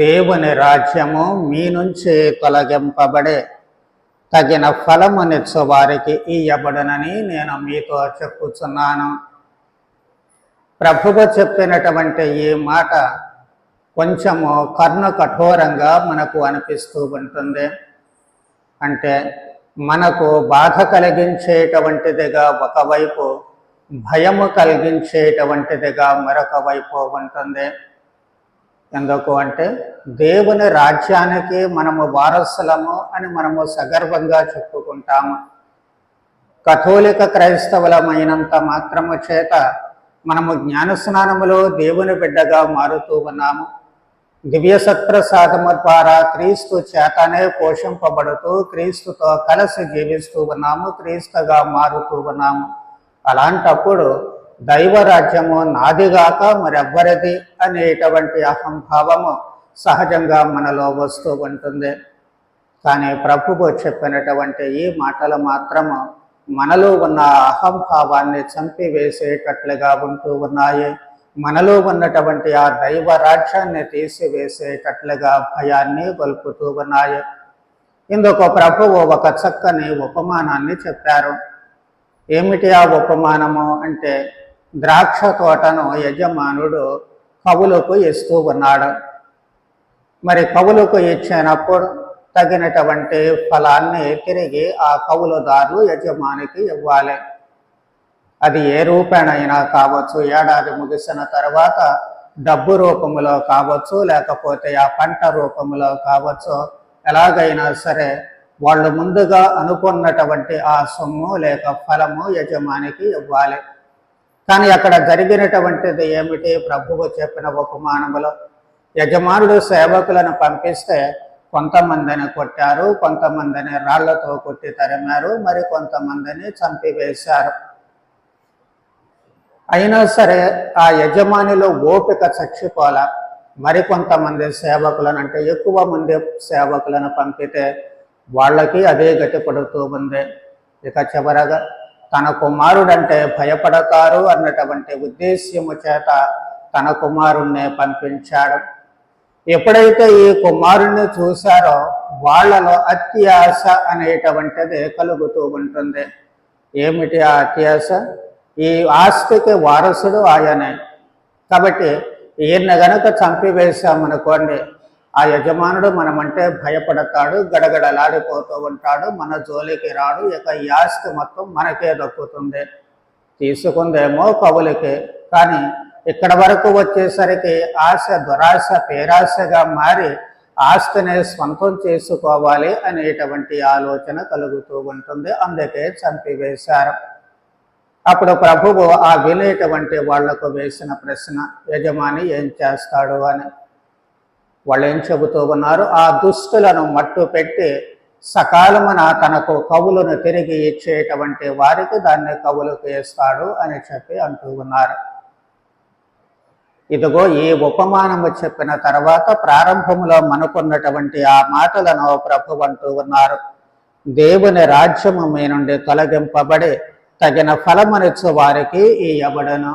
దేవుని రాజ్యము మీ నుంచి తొలగింపబడే తగిన ఫలమునిచ్చు వారికి ఇయ్యబడునని నేను మీతో చెప్పుచున్నాను. ప్రభువు చెప్పినటువంటి ఈ మాట కొంచెము కర్ణ కఠోరంగా మనకు అనిపిస్తూ ఉంటుంది. అంటే మనకు బాధ కలిగించేటువంటిదిగా ఒకవైపు భయము కలిగించేటువంటిదిగా మరొక వైపు ఉంటుంది. ఎందుకు అంటే దేవుని రాజ్యానికి మనము వారసులము అని మనము సగర్వంగా చెప్పుకుంటాము. కథోలిక క్రైస్తవులమైనంత మాత్రము చేత మనము జ్ఞానస్నానములో దేవుని బిడ్డగా మారుతూ ఉన్నాము. దివ్య సత్ప్రసాదము ద్వారా క్రీస్తు చేతనే పోషింపబడుతూ క్రీస్తుతో కలిసి జీవిస్తూ ఉన్నాము క్రీస్తుగా మారుతూ ఉన్నాము. అలాంటప్పుడు దైవరాజ్యము నాదిగాక మరెవ్వరిది అనేటువంటి అహంభావము సహజంగా మనలో వస్తూ ఉంటుంది. కానీ ప్రభువు చెప్పినటువంటి ఈ మాటలు మాత్రము మనలో ఉన్న అహంభావాన్ని చంపివేసేటట్లుగా ఉంటూ ఉన్నాయి. మనలో ఉన్నటువంటి ఆ దైవ రాజ్యాన్ని తీసివేసేటట్లుగా భయాన్ని గొల్పుతూ ఉన్నాయి. ఇందుకు ప్రభువు ఒక చక్కని ఉపమానాన్ని చెప్పారు. ఏమిటి ఆ ఉపమానము అంటే ద్రాక్ష తోటను యజమానుడు కవులకు ఇస్తూ ఉన్నాడు. మరి కవులకు ఇచ్చినప్పుడు తగినటువంటి ఫలాన్ని తిరిగి ఆ కవులదారులు యజమానికి ఇవ్వాలి. అది ఏ రూపేణైనా కావచ్చు ఏడాది ముగిసిన తర్వాత డబ్బు రూపంలో కావచ్చు లేకపోతే ఆ పంట రూపంలో కావచ్చు ఎలాగైనా సరే వాళ్ళు ముందుగా అనుకున్నటువంటి ఆ సొమ్ము లేక ఫలము యజమానికి ఇవ్వాలి. కానీ అక్కడ జరిగినటువంటిది ఏమిటి? ప్రభువు చెప్పిన ఉపమానములో. యజమానుడు సేవకులను పంపిస్తే కొంతమందిని కొట్టారు కొంతమందిని రాళ్ళతో కొట్టి తరిమారు మరి కొంతమందిని చంపివేశారు. అయినా సరే ఆ యజమానిలో ఓపిక చచ్చిపోల. మరికొంతమంది సేవకులను అంటే ఎక్కువ మంది సేవకులను పంపితే వాళ్ళకి అదే గతి పడుతూ ఉంది. ఇక చివరగా తన కుమారుడంటే భయపడతారు అన్నటువంటి ఉద్దేశ్యము చేత తన కుమారుణ్ణి పంపించాడు. ఎప్పుడైతే ఈ కుమారుణ్ణి చూశారో వాళ్ళలో అత్యాశ అనేటువంటిది కలుగుతూ ఉంటుంది. ఏమిటి ఆ అత్యాశ? ఈ ఆస్తికి వారసుడు ఆయనే. కాబట్టి ఈయన గనక చంపివేశామనుకోండి ఆ యజమానుడు మనమంటే భయపడతాడు గడగడలాడిపోతూ ఉంటాడు మన జోలికి రాడు ఇక ఈ ఆస్తి మొత్తం మనకే దక్కుతుంది. తీసుకుందేమో కవులకి కానీ ఇక్కడ వరకు వచ్చేసరికి ఆశ దురాశ పేరాశగా మారి ఆస్తిని స్వంతం చేసుకోవాలి అనేటువంటి ఆలోచన కలుగుతూ ఉంటుంది. అందుకే చంపివేశారు అప్పుడు ప్రభువు ఆ వినేటువంటి వాళ్ళకు వేసిన ప్రశ్న యజమాని ఏం చేస్తాడు అని. వాళ్ళు ఏం చెబుతూ ఉన్నారు? ఆ దుస్తులను మట్టు పెట్టి సకాలమున తనకు కవులను తిరిగి ఇచ్చేటువంటి వారికి దాన్ని కవులకు వేస్తాడు అని చెప్పి అంటూ ఉన్నారు. ఇదిగో ఈ ఉపమానము చెప్పిన తర్వాత ప్రారంభంలో మనకున్నటువంటి ఆ మాటలను ప్రభు అంటూ ఉన్నారు. దేవుని రాజ్యము మీ నుండి తొలగింపబడి తగిన ఫలమనిచ్చు వారికి ఈ ఎవడను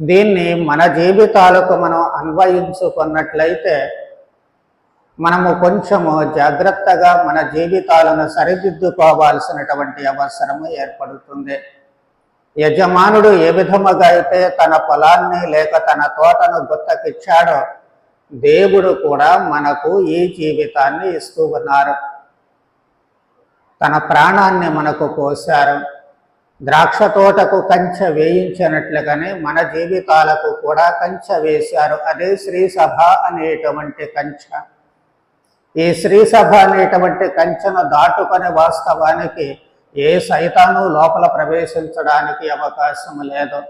దీన్ని మన జీవితాలకు మనం అన్వయించుకున్నట్లయితే మనము కొంచెము జాగ్రత్తగా మన జీవితాలను సరిదిద్దుకోవాల్సినటువంటి అవసరము ఏర్పడుతుంది. యజమానుడు ఏ విధముగా అయితే తన పొలాన్ని లేక తన తోటను గుత్తకిచ్చాడో దేవుడు కూడా మనకు ఈ జీవితాన్ని ఇస్తూ ఉన్నారు. తన ప్రాణాన్ని మనకు పోశారు. ద్రాక్ష తోటకు కంచె వేయించినట్లుగానే మన జీవితాలకు కూడా కంచె వేశారు. అదే శ్రీ సభ అనేటువంటి కంచె. ఈ శ్రీ సభ అనేటువంటి కంచెను దాటుకొని వాస్తవానికి ఏ సైతాను లోపల ప్రవేశించడానికి అవకాశం లేదు.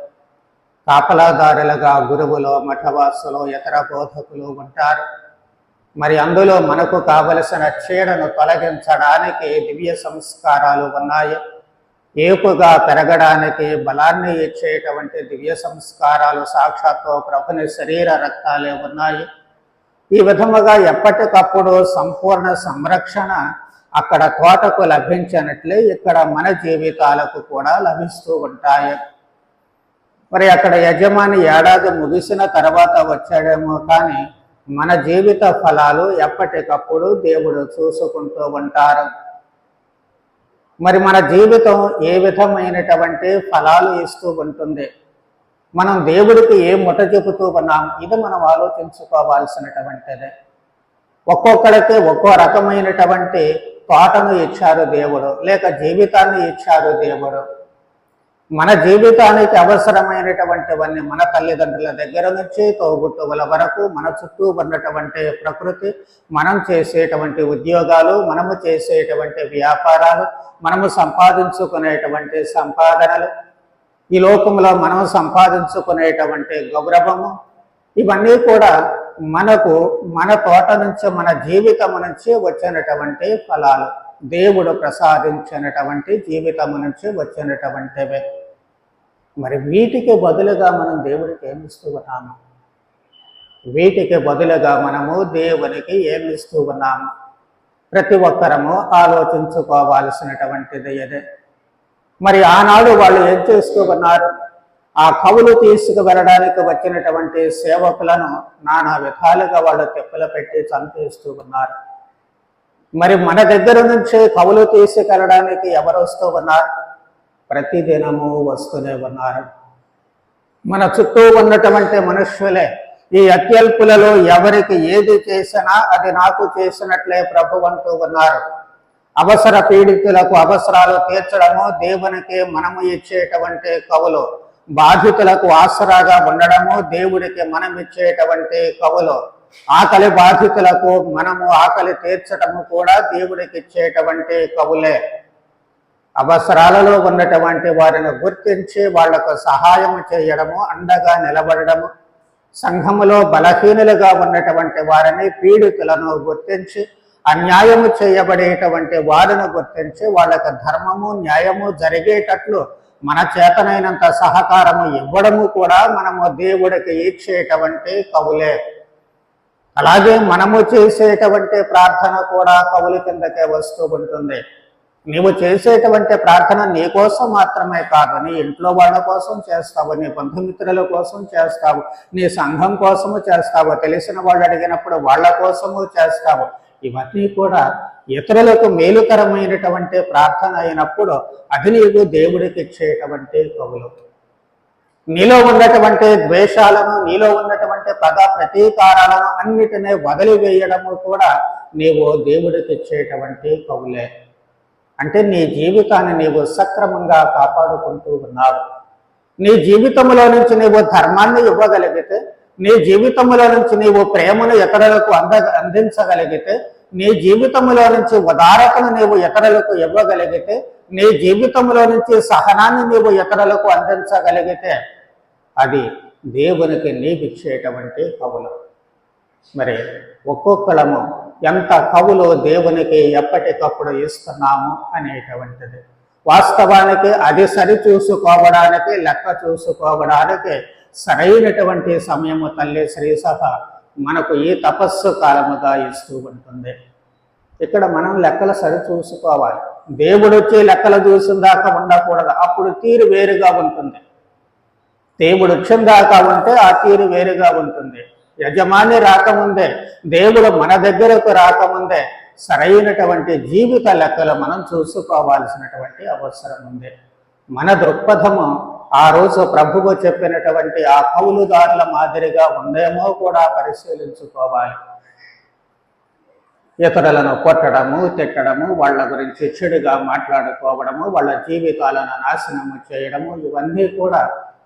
కాపలాదారులుగా గురువులు మఠవాసులు ఇతర బోధకులు ఉంటారు. మరి అందులో మనకు కావలసిన చీడను తొలగించడానికి దివ్య సంస్కారాలు ఉన్నాయి. ఏపుగా పెరగడానికి బలాన్ని ఇచ్చేటువంటి దివ్య సంస్కారాలు సాక్షాత్తు ప్రభుని శరీర రక్తాలే ఉన్నాయి. ఈ విధముగా ఎప్పటికప్పుడు సంపూర్ణ సంరక్షణ అక్కడ తోటకు లభించినట్లే ఇక్కడ మన జీవితాలకు కూడా లభిస్తూ ఉంటాయి. మరి అక్కడ యజమాని ఏడాది ముగిసిన తర్వాత వచ్చాడేమో కానీ మన జీవిత ఫలాలు ఎప్పటికప్పుడు దేవుడు చూసుకుంటూ ఉంటారు. మరి మన జీవితం ఏ విధమైనటువంటి ఫలాలు ఇస్తూ ఉంటుంది? మనం దేవుడికి ఏ ముట చెబుతూ ఉన్నాం? ఇది మనం ఆలోచించుకోవాల్సినటువంటిదే. ఒక్కొక్కడికి ఒక్కో రకమైనటువంటి తోటను ఇచ్చారు దేవుడు లేక జీవితాన్ని ఇచ్చారు దేవుడు. మన జీవితానికి అవసరమైనటువంటివన్నీ మన తల్లిదండ్రుల దగ్గర నుంచి తోబుట్టువుల వరకు మన చుట్టూ ఉన్నటువంటి ప్రకృతి మనం చేసేటువంటి ఉద్యోగాలు మనము చేసేటువంటి వ్యాపారాలు మనము సంపాదించుకునేటువంటి సంపాదనలు ఈ లోకంలో మనం సంపాదించుకునేటువంటి గౌరవము ఇవన్నీ కూడా మనకు మన తోట నుంచి మన జీవితం నుంచి వచ్చినటువంటి ఫలాలు. దేవుడు ప్రసాదించినటువంటి జీవితం నుంచి వచ్చినటువంటివే. మరి వీటికి బదులుగా మనం దేవుడికి ఏమిస్తూ ఉన్నాము? వీటికి బదులుగా మనము దేవునికి ఏమిస్తూ ఉన్నాము? ప్రతి ఒక్కరము ఆలోచించుకోవాల్సినటువంటిది ఇదే మరి ఆనాడు వాళ్ళు ఏం చేస్తూ ఉన్నారు? ఆ కవులు తీసుకువెళ్ళడానికి వచ్చినటువంటి సేవకులను నానా విధాలుగా వాళ్ళు తెప్పలు పెట్టి చంపేస్తూ ఉన్నారు. మరి మన దగ్గర నుంచి కవులు తీసుకెళ్ళడానికి ఎవరు వస్తూ ఉన్నారు? ప్రతిదినము వస్తూనే ఉన్నారు. మన చుట్టూ ఉన్నటువంటి మనుష్యులే ఈ అత్యల్పులలో ఎవరికి ఏది చేసినా అది నాకు చేసినట్లే ప్రభు అంటూ ఉన్నారు. అవసర పీడితులకు అవసరాలు తీర్చడము దేవునికి మనము ఇచ్చేటువంటి కవులు. బాధితులకు ఆసరాగా ఉండడము దేవుడికి మనం ఇచ్చేటువంటి కవులు. ఆకలి బాధితులకు మనము ఆకలి తీర్చడము కూడా దేవుడికి ఇచ్చేటువంటి కవులే. అవసరాలలో ఉన్నటువంటి వారిని గుర్తించి వాళ్ళకు సహాయం చేయడము అండగా నిలబడడము సంఘములో బలహీనులుగా ఉన్నటువంటి వారిని పీడితులను గుర్తించి అన్యాయము చేయబడేటువంటి వారిని గుర్తించి వాళ్ళకి ధర్మము న్యాయము జరిగేటట్లు మన చేతనైనంత సహకారము ఇవ్వడము కూడా మనము దేవుడికి ఇచ్చేటువంటి కవులే. అలాగే మనము చేసేటువంటి ప్రార్థన కూడా కవుల కిందకే వస్తూ ఉంటుంది. నీవు చేసేటువంటి ప్రార్థన నీ కోసం మాత్రమే కాదు నీ ఇంట్లో వాళ్ళ కోసం చేస్తావు నీ బంధుమిత్రుల కోసం చేస్తావు నీ సంఘం కోసము చేస్తావు తెలిసిన వాళ్ళు అడిగినప్పుడు వాళ్ళ కోసము చేస్తావు. ఇవన్నీ కూడా ఇతరులకు మేలుకరమైనటువంటి ప్రార్థన అయినప్పుడు అది నీకు దేవుడికి ఇచ్చేటువంటి కవులు. నీలో ఉన్నటువంటి ద్వేషాలను నీలో ఉన్నటువంటి పగ ప్రతీకారాలను అన్నిటినీ వదిలివేయడము కూడా నీవు దేవుడికి ఇచ్చేటువంటి కవులే. అంటే నీ జీవితాన్ని నీవు సక్రమంగా కాపాడుకుంటూ ఉన్నావు. నీ జీవితంలో నుంచి నీవు ధర్మాన్ని ఇవ్వగలిగితే నీ జీవితంలో నుంచి నీవు ప్రేమను ఇతరులకు అంద అందించగలిగితే నీ జీవితంలో నుంచి ఉదారతను నీవు ఇతరులకు ఇవ్వగలిగితే నీ జీవితంలో నుంచి సహనాన్ని నీవు ఇతరులకు అందించగలిగితే అది దేవునికి నీవిచ్చేటువంటి కవులు. మరి ఒక్కొక్కలము ఎంత కవులు దేవునికి ఎప్పటికప్పుడు ఇస్తున్నాము అనేటువంటిది. వాస్తవానికి అది సరి చూసుకోవడానికి లెక్క చూసుకోవడానికి సరైనటువంటి సమయము తల్లి శ్రీసభ మనకు ఈ తపస్సు కాలముగా ఇస్తూ ఉంటుంది. ఇక్కడ మనం లెక్కలు సరి చూసుకోవాలి దేవుడు వచ్చి లెక్కలు చూసిన దాకా ఉండకూడదు. అప్పుడు తీరు వేరుగా ఉంటుంది. దేవుడు వృక్షం దాకా ఉంటే ఆ తీరు వేరుగా ఉంటుంది. యజమాని రాకముందే దేవుడు మన దగ్గరకు రాకముందే సరైనటువంటి జీవిత లెక్కలు మనం చూసుకోవాల్సినటువంటి అవసరం ఉంది. మన దృక్పథము ఆ రోజు ప్రభువు చెప్పినటువంటి ఆ కౌలుదారుల మాదిరిగా ఉందేమో కూడా పరిశీలించుకోవాలి. ఇతరులను కొట్టడము తిట్టడము వాళ్ళ గురించి చెడుగా మాట్లాడుకోవడము వాళ్ళ జీవితాలను నాశనము చేయడము ఇవన్నీ కూడా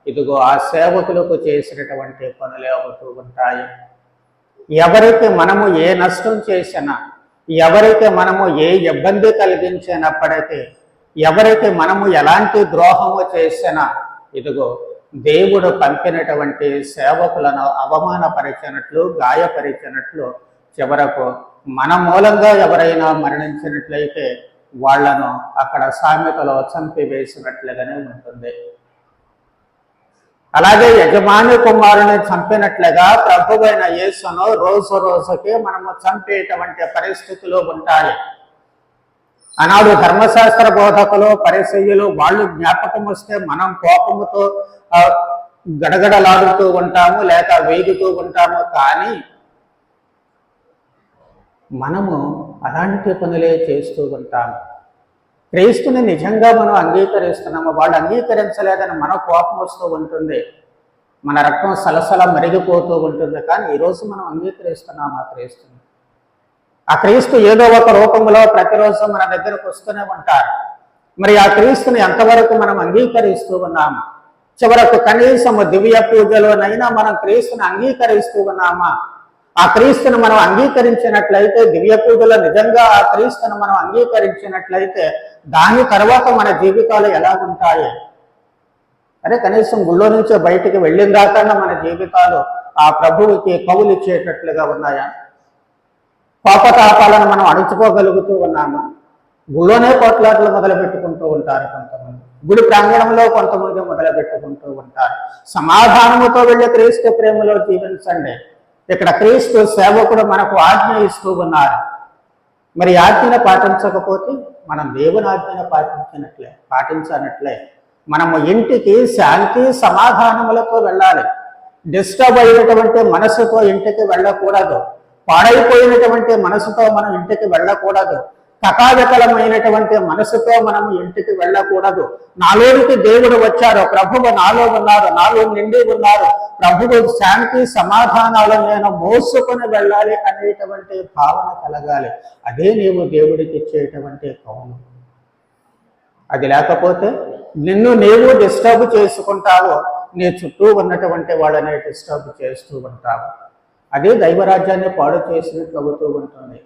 ఇదిగో ఆ సేవకులకు చేసినటువంటి పనులే అవుతూ ఉంటాయి ఎవరికి మనము ఏ నష్టం చేసినా ఎవరికి మనము ఏ ఇబ్బంది కలిగించినప్పటికీ ఎవరికి మనము ఎలాంటి ద్రోహము చేసినా ఇదిగో దేవుడు పంపినటువంటి సేవకులను అవమానపరిచినట్లు గాయపరిచినట్లు చివరకు మన మూలంగా ఎవరైనా మరణించినట్లయితే వాళ్ళను అక్కడ సామెతలో చంపివేసినట్లుగానే ఉంటుంది. అలాగే యజమాని కుమారుని చంపినట్లుగా ప్రభువైన యేసును రోజు రోజుకి మనము చంపేటువంటి పరిస్థితులు ఉంటాయి. ఆనాడు ధర్మశాస్త్ర బోధకులు పరిశీయులు వాళ్ళు జ్ఞాపకం వస్తే మనం కోపముతో గడగడలాడుతూ ఉంటాము లేక వేగుతూ ఉంటాము. కానీ మనము అలాంటి పనులే చేస్తూ ఉంటాము. క్రీస్తుని నిజంగా మనం అంగీకరిస్తున్నాము వాళ్ళు అంగీకరించలేదని మన కోపం వస్తూ ఉంటుంది. మన రక్తం సలసల మరిగిపోతూ ఉంటుంది. కానీ ఈరోజు మనం అంగీకరిస్తున్నాం ఆ క్రీస్తుని? ఆ క్రీస్తు ఏదో ఒక రూపంలో ప్రతిరోజు మన దగ్గరకు వస్తూనే ఉంటారు. మరి ఆ క్రీస్తుని ఎంతవరకు మనం అంగీకరిస్తూ ఉన్నాము? చివరకు కనీసము దివ్య పూజలోనైనా మనం క్రీస్తుని అంగీకరిస్తూ ఉన్నామా? ఆ క్రీస్తుని మనం అంగీకరించినట్లయితే దివ్య పూజలో నిజంగా ఆ క్రీస్తుని మనం అంగీకరించినట్లయితే దాని తర్వాత మన జీవితాలు ఎలా ఉంటాయి అరే కనీసం గుళ్ళో నుంచే బయటికి వెళ్ళిన దాకా మన జీవితాలు ఆ ప్రభువుకి కవులు ఇచ్చేటట్లుగా ఉన్నాయా? పాపతాపాలను మనం అణుచుకోగలుగుతూ ఉన్నామా? గుళ్ళోనే కోట్లాట్లు మొదలు పెట్టుకుంటూ ఉంటారు కొంతమంది. గుడి ప్రాంగణంలో కొంతమంది మొదలు పెట్టుకుంటూ ఉంటారు. సమాధానముతో వెళ్ళే క్రీస్తు ప్రేమలో జీవించండి. ఇక్కడ క్రీస్తు సేవకుడు మనకు ఆజ్ఞ ఇస్తూ ఉన్నారు. మరి ఆజ్ఞను పాటించకపోతే మనం దేవుని ఆజ్ఞను పాటించినట్లే పాటించనట్లే మనము ఇంటికి శాంతి సమాధానములతో వెళ్ళాలి. డిస్టర్బ్ అయినటువంటి మనసుతో ఇంటికి వెళ్ళకూడదు. పాడైపోయినటువంటి మనసుతో మనం ఇంటికి వెళ్ళకూడదు. కకావికలమైనటువంటి మనసుతో మనం ఇంటికి వెళ్ళకూడదు. నాలోనికి దేవుడు వచ్చారు. ప్రభువు నాలో ఉన్నారు. నాలో నిండి ఉన్నారు. ప్రభువు శాంతి సమాధానాలు నేను మోసుకొని వెళ్ళాలి అనేటువంటి భావన కలగాలి. అదే నీవు దేవుడికి ఇచ్చేటువంటి కౌను. అది లేకపోతే నిన్ను నీవు డిస్టర్బ్ చేసుకుంటావు. నీ చుట్టూ ఉన్నటువంటి వాళ్ళని డిస్టర్బ్ చేస్తూ ఉంటావు. అదే దైవరాజ్యాన్ని పాడు చేసినట్లు అవుతూ ఉంటుంది.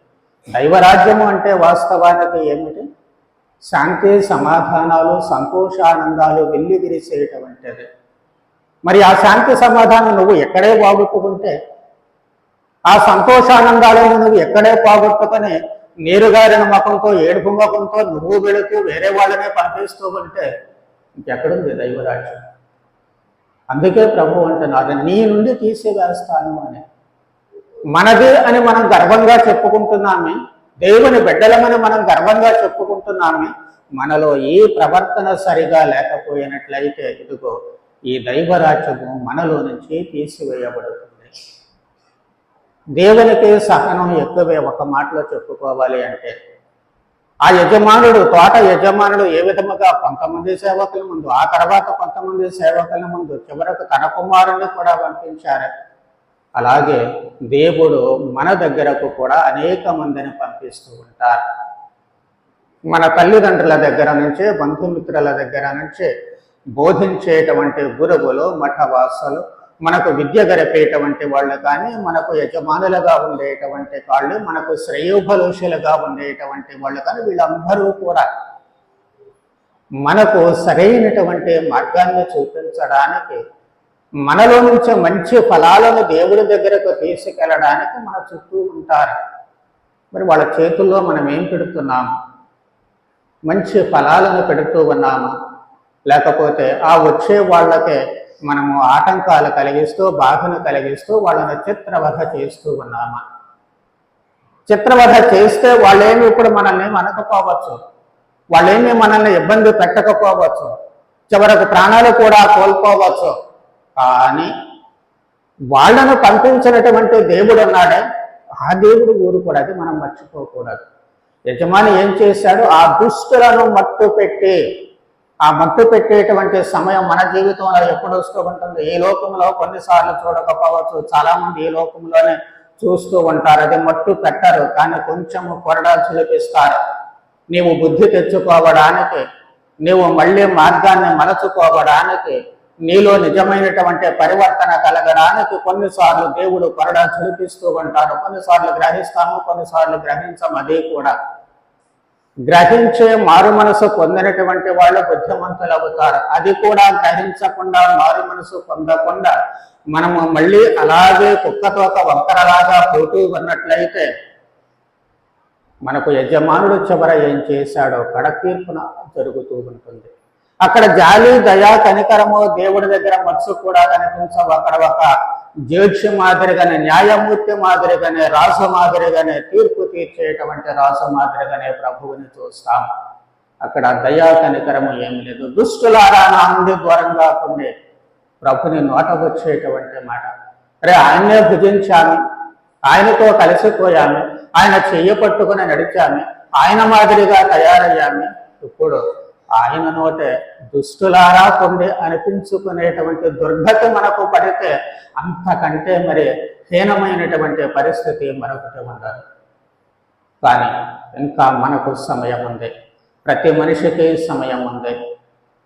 దైవరాజ్యము అంటే వాస్తవానికి ఏమిటి? శాంతి సమాధానాలు సంతోషానందాలు వెళ్ళి విరిసేటువంటిది మరి ఆ శాంతి సమాధానం నువ్వు ఎక్కడే బాగుట్టుకుంటే ఆ సంతోషానందాలను నువ్వు ఎక్కడే పోగొట్టుకొని నీరుగారిన ముఖంతో ఏడుపు ముఖంతో నువ్వు వెళుతూ వేరే వాళ్ళనే పంపిస్తూ ఉంటే ఇంకెక్కడుంది దైవరాజ్యం? అందుకే ప్రభు అంటున్నారు నీ నుండి తీసివేస్తాను అని. మనది అని మనం గర్వంగా చెప్పుకుంటున్నామే దేవుని బిడ్డలమని మనం గర్వంగా చెప్పుకుంటున్నామే మనలో ఈ ప్రవర్తన సరిగా లేకపోయినట్లయితే ఇదిగో ఈ దైవరాజ్యము మనలో నుంచి తీసివేయబడుతుంది. దేవునికి సహనం ఎక్కువే ఒక మాటలో చెప్పుకోవాలి అంటే ఆ యజమానుడు తోట యజమానుడు ఏ విధముగా కొంతమంది సేవకుల ముందు ఆ తర్వాత కొంతమంది సేవకుల ముందు చివరకు తన కుమారుని కూడా పంపించారు అలాగే దేవుడు మన దగ్గరకు కూడా అనేక మందిని పంపిస్తూ ఉంటారు. మన తల్లిదండ్రుల దగ్గర నుంచే బంధుమిత్రుల దగ్గర నుంచే బోధించేటువంటి గురువులు మఠవాసులు మనకు విద్య గరిపేటువంటి వాళ్ళు కానీ మనకు యజమానులుగా ఉండేటువంటి వాళ్ళు మనకు శ్రేయోభలోషులుగా ఉండేటువంటి వాళ్ళు కానీ వీళ్ళందరూ కూడా మనకు సరైనటువంటి మార్గాన్ని చూపించడానికి మనలో నుంచి మంచి ఫలాలను దేవుడి దగ్గరకు తీసుకెళ్ళడానికి మన చుట్టూ ఉంటారు. మరి వాళ్ళ చేతుల్లో మనం ఏం పెడుతున్నాము? మంచి ఫలాలను పెడుతూ ఉన్నాము. లేకపోతే ఆ వచ్చే వాళ్ళకే మనము ఆటంకాలు కలిగిస్తూ బాధను కలిగిస్తూ వాళ్ళని చిత్రవధ చేస్తూ ఉన్నామా? చిత్రవధ చేస్తే వాళ్ళేమి ఇప్పుడు మనల్ని మనకపోవచ్చు వాళ్ళేమి మనల్ని ఇబ్బంది పెట్టకపోవచ్చు? చివరకు ప్రాణాలు కూడా కోల్పోవచ్చు? కానీ వాళ్ళను పంపించినటువంటి దేవుడు అన్నాడే ఆ దేవుడు ఊరుకూడదు మనం మర్చిపోకూడదు. యజమాని ఏం చేశాడు? ఆ దుష్టులను మట్టు పెట్టి ఆ మట్టు పెట్టేటువంటి సమయం మన జీవితంలో ఎప్పుడు వస్తూ ఉంటుంది? ఈ లోకంలో కొన్నిసార్లు చూడకపోవచ్చు. చాలా మంది ఈ లోకంలోనే చూస్తూ ఉంటారు. అది మట్టు పెట్టరు కానీ కొంచెము కొరడా చిలిపిస్తారు నీవు బుద్ధి తెచ్చుకోవడానికి నీవు మళ్ళీ మార్గాన్ని మలచుకోవడానికి నీలో నిజమైనటువంటి పరివర్తన కలగడానికి కొన్నిసార్లు దేవుడు కొరడా చూపిస్తూ ఉంటాడు. కొన్నిసార్లు గ్రహిస్తాము కొన్నిసార్లు గ్రహించం అదే కూడా గ్రహించే మారు మనసు పొందినటువంటి వాళ్ళు బుద్ధిమంతులు అవుతారు. అది కూడా గ్రహించకుండా మారు మనసు పొందకుండా మనము మళ్ళీ అలాగే కుక్కతోక వంకరలాగా పోతూ ఉన్నట్లయితే మనకు యజమానుడు చివర ఏం చేశాడో కడ తీర్పున జరుగుతూ ఉంటుంది. అక్కడ జాలి దయా కనికరము దేవుడి దగ్గర మనసు కూడా కనిపించవు అక్కడ ఒక జ్యోతిషి మాదిరిగానే న్యాయమూర్తి మాదిరిగానే రాసు మాదిరిగానే తీర్పు తీర్చేటువంటి రాసు మాదిరిగానే ప్రభువుని చూస్తాం. అక్కడ దయా కనికరము ఏమి లేదు. దుష్టులారా నా నుండి దూరంగా కొన్ని ప్రభుని నోట వచ్చేటువంటి మాట. అరే ఆయన్నే భుజించాను. ఆయనతో కలిసిపోయాము ఆయన చెయ్యి పట్టుకుని నడిచాము ఆయన మాదిరిగా తయారయ్యాము ఇప్పుడు ఆయన నోటే దుష్టులారా పొంది అనిపించుకునేటువంటి దుర్గతి మనకు పడితే అంతకంటే మరి హీనమైనటువంటి పరిస్థితి మరొకటి ఉండదు. కానీ ఇంకా మనకు సమయం ఉంది. ప్రతి మనిషికి సమయం ఉంది.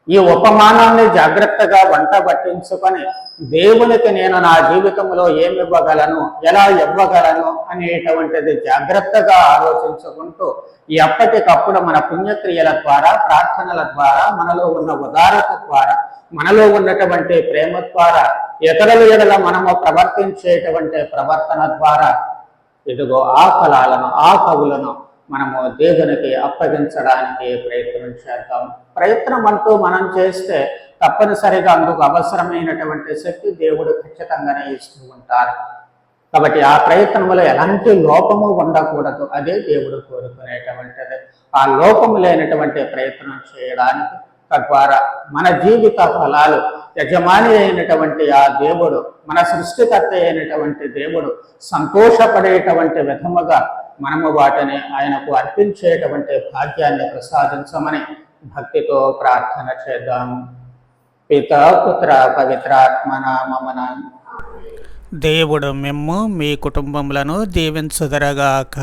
ఈ ఉపమానాన్ని జాగ్రత్తగా వంట పట్టించుకొని దేవునికి నేను నా జీవితంలో ఏమి ఇవ్వగలను ఎలా ఇవ్వగలను అనేటువంటిది జాగ్రత్తగా ఆలోచించుకుంటూ ఎప్పటికప్పుడు మన పుణ్యక్రియల ద్వారా ప్రార్థనల ద్వారా మనలో ఉన్న ఉదారత ద్వారా మనలో ఉన్నటువంటి ప్రేమ ద్వారా ఇతరుల ఎడల మనము ప్రవర్తించేటువంటి ప్రవర్తన ద్వారా ఇదిగో ఆ ఫలాలను ఆ కవులను మనము దేవునికి అప్పగించడానికి ప్రయత్నం చేద్దాం. ప్రయత్నం అంటూ మనం చేస్తే తప్పనిసరిగా అందుకు అవసరమైనటువంటి శక్తి దేవుడు ఖచ్చితంగానే ఇస్తూ ఉంటారు. కాబట్టి ఆ ప్రయత్నంలో ఎలాంటి లోపము ఉండకూడదు. అదే దేవుడు కోరుకునేటువంటిది. ఆ లోపము లేనటువంటి ప్రయత్నం చేయడానికి తద్వారా మన జీవిత ఫలాలు యజమాని అయినటువంటి ఆ దేవుడు మన సృష్టికర్త అయినటువంటి దేవుడు సంతోషపడేటువంటి విధముగా మనము వాటిని ఆయనకు అర్పించేటువంటి భాగ్యాన్ని ప్రసాదించమని భక్తితో ప్రార్థన చేద్దాం. పిత పుత్ర పవిత్రాత్మ దేవుడు మిమ్ము మీ కుటుంబములను దీవించుదరగాక.